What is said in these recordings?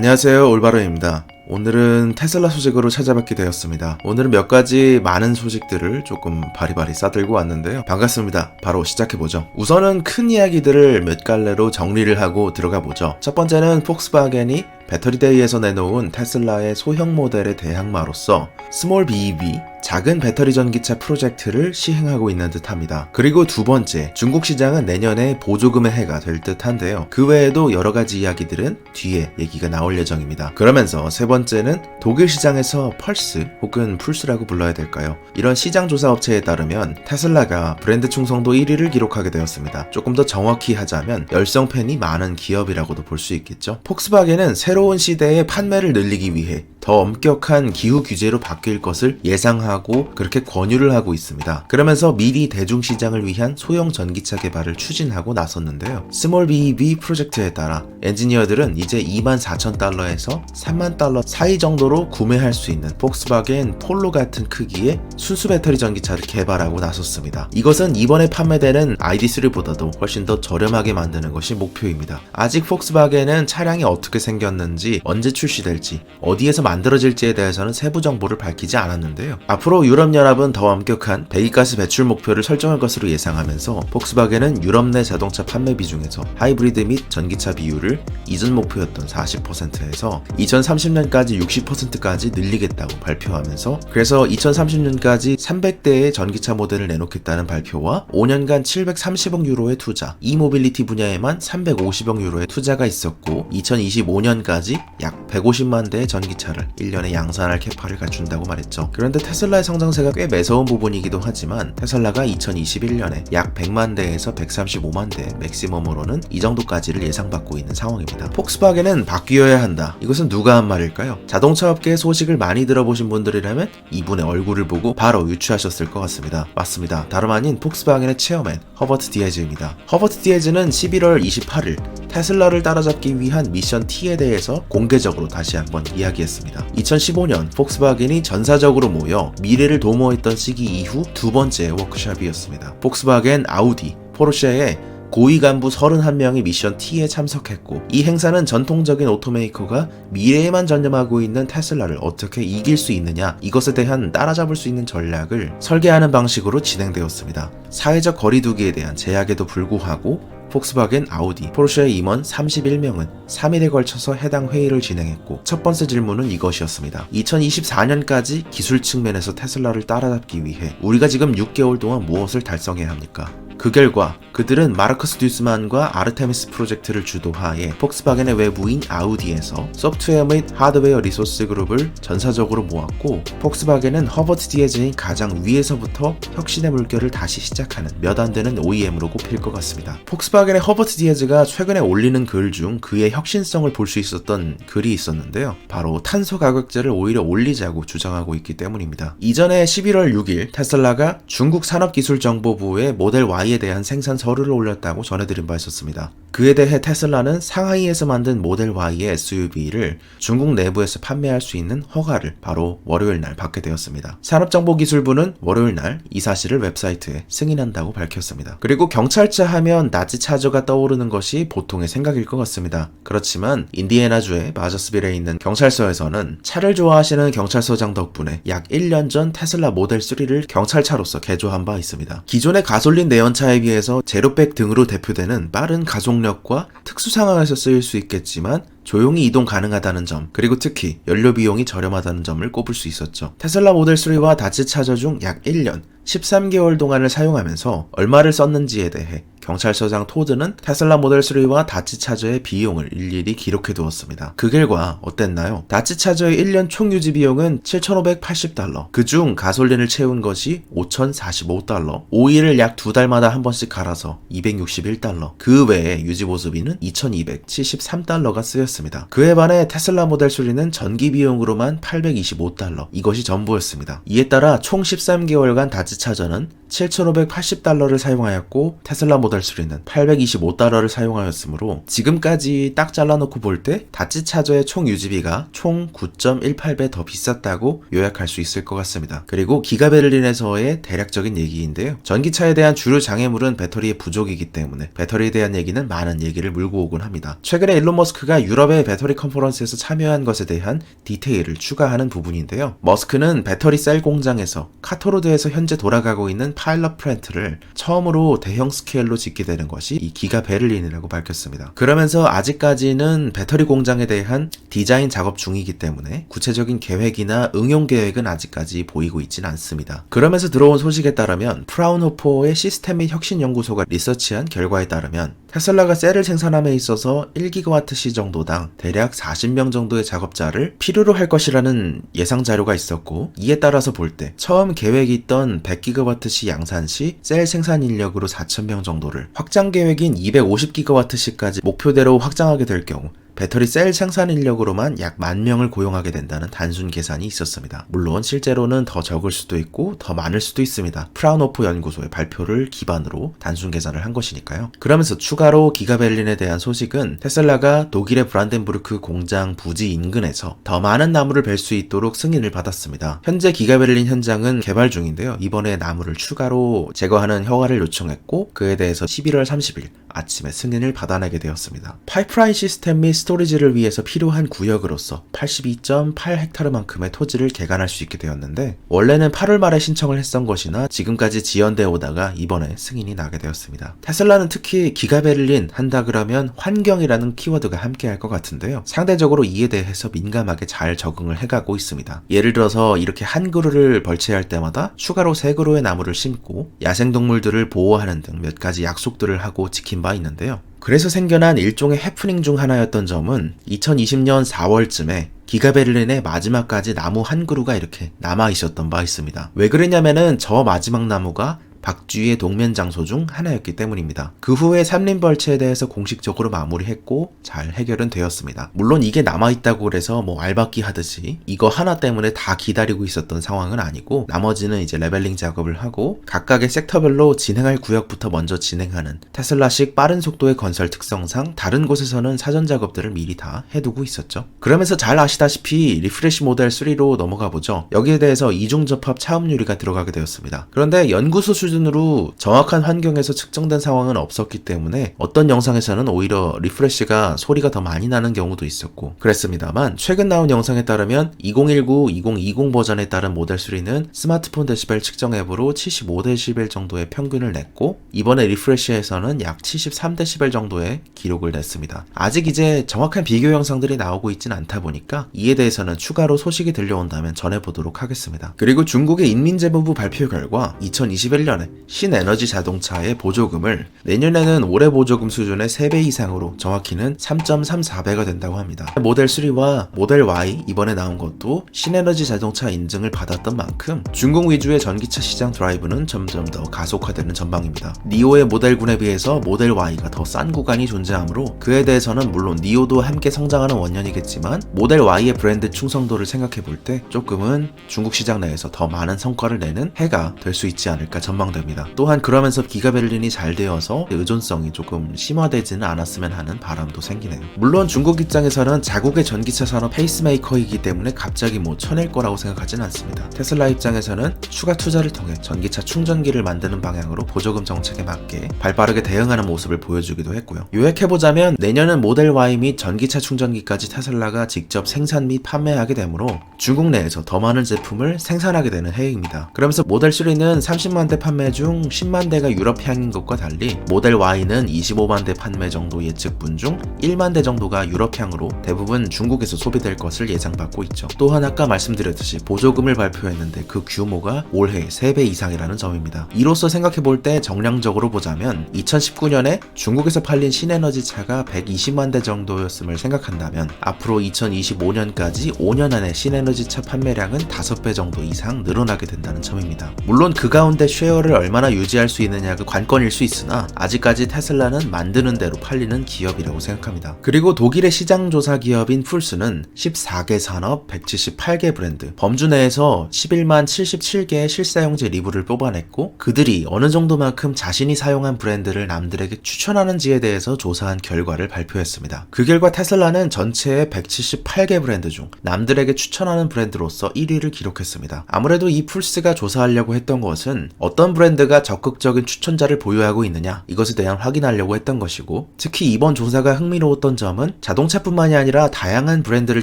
안녕하세요 올바로입니다. 오늘은 테슬라 소식으로 찾아뵙게 되었습니다. 오늘은 몇 가지 많은 소식들을 조금 바리바리 싸들고 왔는데요. 반갑습니다. 바로 시작해보죠. 우선은 큰 이야기들을 몇 갈래로 정리를 하고 들어가 보죠. 첫 번째는 폭스바겐이 배터리데이에서 내놓은 테슬라의 소형 모델의 대항마로서 스몰 BEV 작은 배터리 전기차 프로젝트를 시행하고 있는 듯합니다. 그리고 두 번째, 중국 시장은 내년에 보조금의 해가 될 듯한데요. 그 외에도 여러 가지 이야기들은 뒤에 얘기가 나올 예정입니다. 그러면서 세 번째는 독일 시장에서 펄스 혹은 풀스라고 불러야 될까요? 이런 시장 조사 업체에 따르면 테슬라가 브랜드 충성도 1위를 기록하게 되었습니다. 조금 더 정확히 하자면 열성 팬이 많은 기업이라고도 볼 수 있겠죠. 폭스바겐은 새로 운 시대의 판매를 늘리기 위해 더 엄격한 기후 규제로 바뀔 것을 예상하고 그렇게 권유를 하고 있습니다. 그러면서 미리 대중 시장을 위한 소형 전기차 개발을 추진하고 나섰는데요. 스몰 BEV 프로젝트에 따라 엔지니어들은 이제 24,000달러에서 3만 달러 사이 정도로 구매할 수 있는 폭스바겐 폴로 같은 크기의 순수 배터리 전기차를 개발하고 나섰습니다. 이것은 이번에 판매되는 ID3보다도 훨씬 더 저렴하게 만드는 것이 목표입니다. 아직 폭스바겐은 차량이 어떻게 생겼는지, 언제 출시될지, 어디에서 만들어질지에 대해서는 세부 정보를 밝히지 않았는데요. 앞으로 유럽연합은 더 엄격한 배기가스 배출 목표를 설정할 것으로 예상하면서 폭스바겐은 유럽 내 자동차 판매 비중에서 하이브리드 및 전기차 비율을 이전 목표였던 40%에서 2030년까지 60%까지 늘리겠다고 발표하면서 그래서 2030년까지 300대의 전기차 모델을 내놓겠다는 발표와 5년간 730억 유로의 투자, e-모빌리티 분야에만 350억 유로의 투자가 있었고 2025년까지 약 150만 대의 전기차를 1년에 양산할 캐파를 갖춘다고 말했죠. 그런데 테슬라의 성장세가 꽤 매서운 부분이기도 하지만 테슬라가 2021년에 약 100만 대에서 135만 대 맥시멈으로는 이 정도까지를 예상받고 있는 상황입니다. 폭스바겐은 바뀌어야 한다. 이것은 누가 한 말일까요? 자동차 업계의 소식을 많이 들어보신 분들이라면 이분의 얼굴을 보고 바로 유추하셨을 것 같습니다. 맞습니다. 다름 아닌 폭스바겐의 체어맨 허버트 디에즈입니다. 허버트 디에즈는 11월 28일 테슬라를 따라잡기 위한 미션 T에 대해 서 공개적으로 다시 한번 이야기했습니다. 2015년 폭스바겐이 전사적으로 모여 미래를 도모했던 시기 이후 두 번째 워크숍이었습니다. 폭스바겐, 아우디, 포르쉐의 고위 간부 31명이 미션 T에 참석했고 이 행사는 전통적인 오토메이커가 미래에만 전념하고 있는 테슬라를 어떻게 이길 수 있느냐 이것에 대한 따라잡을 수 있는 전략을 설계하는 방식으로 진행되었습니다. 사회적 거리두기에 대한 제약에도 불구하고 폭스바겐, 아우디, 포르쉐의 임원 31명은 3일에 걸쳐서 해당 회의를 진행했고 첫 번째 질문은 이것이었습니다. 2024년까지 기술 측면에서 테슬라를 따라잡기 위해 우리가 지금 6개월 동안 무엇을 달성해야 합니까? 그 결과 그들은 마르커스 듀스만과 아르테미스 프로젝트를 주도하에 폭스바겐의 외부인 아우디에서 소프트웨어 및 하드웨어 리소스 그룹을 전사적으로 모았고 폭스바겐은 허버트 디에즈인 가장 위에서부터 혁신의 물결을 다시 시작하는 몇 안 되는 OEM으로 꼽힐 것 같습니다. 폭스바겐의 허버트 디에즈가 최근에 올리는 글 중 그의 혁신성을 볼 수 있었던 글이 있었는데요. 바로 탄소 가격제를 오히려 올리자고 주장하고 있기 때문입니다. 이전에 11월 6일 테슬라가 중국 산업기술정보부의 모델 Y 에 대한 생산 서류를 올렸다고 전해드린 바 있었습니다. 그에 대해 테슬라는 상하이에서 만든 모델 Y의 SUV를 중국 내부에서 판매할 수 있는 허가를 바로 월요일 날 받게 되었습니다. 산업정보기술부는 월요일 날 이 사실을 웹사이트에 승인한다고 밝혔습니다. 그리고 경찰차 하면 나치 차저가 떠오르는 것이 보통의 생각일 것 같습니다. 그렇지만 인디애나주의 마저스빌에 있는 경찰서에서는 차를 좋아하시는 경찰서장 덕분에 약 1년 전 테슬라 모델 3를 경찰차로서 개조한 바 있습니다. 기존의 가솔린 내연차 에 비해서 제로백 등으로 대표되는 빠른 가속력과 특수 상황에서 쓰일 수 있겠지만 조용히 이동 가능하다는 점, 그리고 특히 연료 비용이 저렴하다는 점을 꼽을 수 있었죠. 테슬라 모델 3와 다치 차저 중 약 1년, 13개월 동안을 사용하면서 얼마를 썼는지에 대해 경찰서장 토드는 테슬라 모델 3와 다치 차저의 비용을 일일이 기록해 두었습니다. 그 결과 어땠나요? 다치 차저의 1년 총 유지 비용은 7,580달러. 그중 가솔린을 채운 것이 5,045달러. 오일을 약 두 달마다 한 번씩 갈아서 261달러. 그 외에 유지 보수비는 2,273달러가 쓰였습니다. 그에 반해 테슬라 모델 3는 전기 비용으로만 825달러. 이것이 전부였습니다. 이에 따라 총 13개월간 다치 차저는 7,580달러를 사용하였고 테슬라 모델 3는 825달러를 사용하였으므로 지금까지 딱 잘라놓고 볼 때 다치 차저의 총 유지비가 총 9.18배 더 비쌌다고 요약할 수 있을 것 같습니다. 그리고 기가 베를린에서의 대략적인 얘기인데요. 전기차에 대한 주류 장애물은 배터리의 부족이기 때문에 배터리에 대한 얘기는 많은 얘기를 물고 오곤 합니다. 최근에 일론 머스크가 유럽의 배터리 컨퍼런스에서 참여한 것에 대한 디테일을 추가하는 부분인데요. 머스크는 배터리 셀 공장에서 카토로드에서 현재 돌아가고 있는 파일럿 플랜트를 처음으로 대형 스케일로 짓게 되는 것이 이 기가 베를린이라고 밝혔습니다. 그러면서 아직까지는 배터리 공장에 대한 디자인 작업 중이기 때문에 구체적인 계획이나 응용 계획은 아직까지 보이고 있진 않습니다. 그러면서 들어온 소식에 따르면 프라운호퍼의 시스템 및 혁신 연구소가 리서치한 결과에 따르면 테슬라가 셀을 생산함에 있어서 1기가와트시 정도당 대략 40명 정도의 작업자를 필요로 할 것이라는 예상 자료가 있었고 이에 따라서 볼 때 처음 계획이 있던 100기가와트시 양산 시 셀 생산 인력으로 4,000명 정도를 확장 계획인 250기가와트시까지 목표대로 확장하게 될 경우 배터리 셀 생산 인력으로만 약 만 명을 고용하게 된다는 단순 계산이 있었습니다. 물론 실제로는 더 적을 수도 있고 더 많을 수도 있습니다. 프라운호프 연구소의 발표를 기반으로 단순 계산을 한 것이니까요. 그러면서 추가로 기가벨린에 대한 소식은 테슬라가 독일의 브란덴부르크 공장 부지 인근에서 더 많은 나무를 벨 수 있도록 승인을 받았습니다. 현재 기가벨린 현장은 개발 중인데요. 이번에 나무를 추가로 제거하는 허가를 요청했고 그에 대해서 11월 30일 아침에 승인을 받아내게 되었습니다. 파이프라인 시스템 및 스토리지를 위해서 필요한 구역으로서 82.8헥타르만큼의 토지를 개간할 수 있게 되었는데 원래는 8월 말에 신청을 했던 것이나 지금까지 지연되어 오다가 이번에 승인이 나게 되었습니다. 테슬라는 특히 기가베를린 한다 그러면 환경이라는 키워드가 함께 할 것 같은데요. 상대적으로 이에 대해서 민감하게 잘 적응을 해가고 있습니다. 예를 들어서 이렇게 한 그루를 벌채할 때마다 추가로 세 그루의 나무를 심고 야생동물들을 보호하는 등 몇 가지 약속들을 하고 지킨 바 있는데요. 그래서 생겨난 일종의 해프닝 중 하나였던 점은 2020년 4월쯤에 기가베를린의 마지막까지 나무 한 그루가 이렇게 남아 있었던 바 있습니다. 왜 그러냐면은 저 마지막 나무가 박쥐의 동면 장소 중 하나였기 때문입니다. 그 후에 삼림벌채에 대해서 공식적으로 마무리했고 잘 해결은 되었습니다. 물론 이게 남아있다고 그래서 뭐 알박기 하듯이 이거 하나 때문에 다 기다리고 있었던 상황은 아니고 나머지는 이제 레벨링 작업을 하고 각각의 섹터별로 진행할 구역부터 먼저 진행하는 테슬라식 빠른 속도의 건설 특성상 다른 곳에서는 사전 작업들을 미리 다 해두고 있었죠. 그러면서 잘 아시다시피 리프레시 모델 3로 넘어가 보죠. 여기에 대해서 이중 접합 차음 유리가 들어가게 되었습니다. 그런데 연구소 수준으로 정확한 환경에서 측정된 상황은 없었기 때문에 어떤 영상에서는 오히려 리프레시가 소리가 더 많이 나는 경우도 있었고 그랬습니다만 최근 나온 영상에 따르면 2019, 2020 버전에 따른 모델 3는 스마트폰 데시벨 측정 앱으로 75데시벨 정도의 평균을 냈고 이번에 리프레시에서는 약 73데시벨 정도의 기록을 냈습니다. 아직 이제 정확한 비교 영상들이 나오고 있진 않다 보니까 이에 대해서는 추가로 소식이 들려온다면 전해보도록 하겠습니다. 그리고 중국의 인민재무부 발표 결과 2021년 에 신에너지 자동차의 보조금을 내년에는 올해 보조금 수준의 3배 이상으로 정확히는 3.34배가 된다고 합니다. 모델 3와 모델 Y 이번에 나온 것도 신에너지 자동차 인증을 받았던 만큼 중국 위주의 전기차 시장 드라이브는 점점 더 가속화되는 전망입니다. 니오의 모델 9에 비해서 모델 Y가 더 싼 구간이 존재하므로 그에 대해서는 물론 니오도 함께 성장하는 원년이겠지만 모델 Y의 브랜드 충성도를 생각해 볼 때 조금은 중국 시장 내에서 더 많은 성과를 내는 해가 될 수 있지 않을까 전망 됩니다. 또한 그러면서 기가베를린이 잘 되어서 의존성이 조금 심화되지는 않았으면 하는 바람도 생기네요. 물론 중국 입장에서는 자국의 전기차 산업 페이스메이커이기 때문에 갑자기 뭐 쳐낼 거라고 생각하진 않습니다. 테슬라 입장에서는 추가 투자를 통해 전기차 충전기를 만드는 방향으로 보조금 정책에 맞게 발빠르게 대응하는 모습을 보여주기도 했고요. 요약해보자면 내년은 모델 Y 및 전기차 충전기까지 테슬라가 직접 생산 및 판매하게 되므로 중국 내에서 더 많은 제품을 생산하게 되는 해입니다. 그러면서 모델 3는 30만 대 판매 중 10만 대가 유럽향인 것과 달리 모델 Y는 25만 대 판매 정도 예측분 중 1만 대 정도가 유럽향으로 대부분 중국에서 소비될 것을 예상받고 있죠. 또한 아까 말씀드렸듯이 보조금을 발표했는데 그 규모가 올해 3배 이상이라는 점입니다. 이로써 생각해 볼 때 정량적으로 보자면 2019년에 중국에서 팔린 신에너지 차가 120만 대 정도였음을 생각한다면 앞으로 2025년까지 5년 안에 신에너지 차 판매량은 5배 정도 이상 늘어나게 된다는 점입니다. 물론 그 가운데 쉐어를 수요를 얼마나 유지할 수 있느냐가 관건일 수 있으나 아직까지 테슬라는 만드는 대로 팔리는 기업이라고 생각합니다. 그리고 독일의 시장 조사 기업인 풀스는 14개 산업 178개 브랜드 범주 내에서 11만 77개의 실사용제 리뷰를 뽑아냈고 그들이 어느 정도만큼 자신이 사용한 브랜드를 남들에게 추천하는지에 대해서 조사한 결과를 발표했습니다. 그 결과 테슬라는 전체의 178개 브랜드 중 남들에게 추천하는 브랜드로서 1위를 기록했습니다. 아무래도 이 풀스가 조사하려고 했던 것은 어떤 브랜드가 적극적인 추천자를 보유하고 있느냐 이것에 대한 확인하려고 했던 것이고 특히 이번 조사가 흥미로웠던 점은 자동차뿐만이 아니라 다양한 브랜드를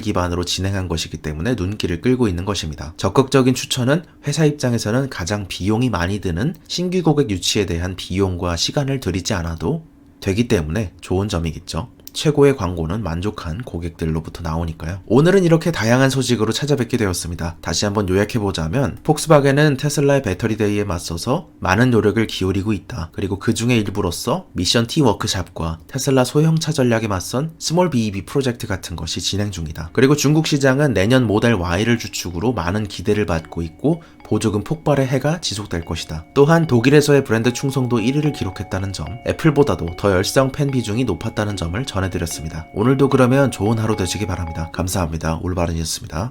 기반으로 진행한 것이기 때문에 눈길을 끌고 있는 것입니다. 적극적인 추천은 회사 입장에서는 가장 비용이 많이 드는 신규 고객 유치에 대한 비용과 시간을 들이지 않아도 되기 때문에 좋은 점이겠죠. 최고의 광고는 만족한 고객들로부터 나오니까요. 오늘은 이렇게 다양한 소식으로 찾아뵙게 되었습니다. 다시 한번 요약해보자면, 폭스바겐은 테슬라의 배터리 데이에 맞서서 많은 노력을 기울이고 있다. 그리고 그 중에 일부로서 미션 T 워크샵과 테슬라 소형차 전략에 맞선 스몰 BEV 프로젝트 같은 것이 진행 중이다. 그리고 중국 시장은 내년 모델 Y를 주축으로 많은 기대를 받고 있고, 보조금 폭발의 해가 지속될 것이다. 또한 독일에서의 브랜드 충성도 1위를 기록했다는 점, 애플보다도 더 열성 팬 비중이 높았다는 점을 전해드렸습니다. 오늘도 그러면 좋은 하루 되시기 바랍니다. 감사합니다. 올바른 이었습니다.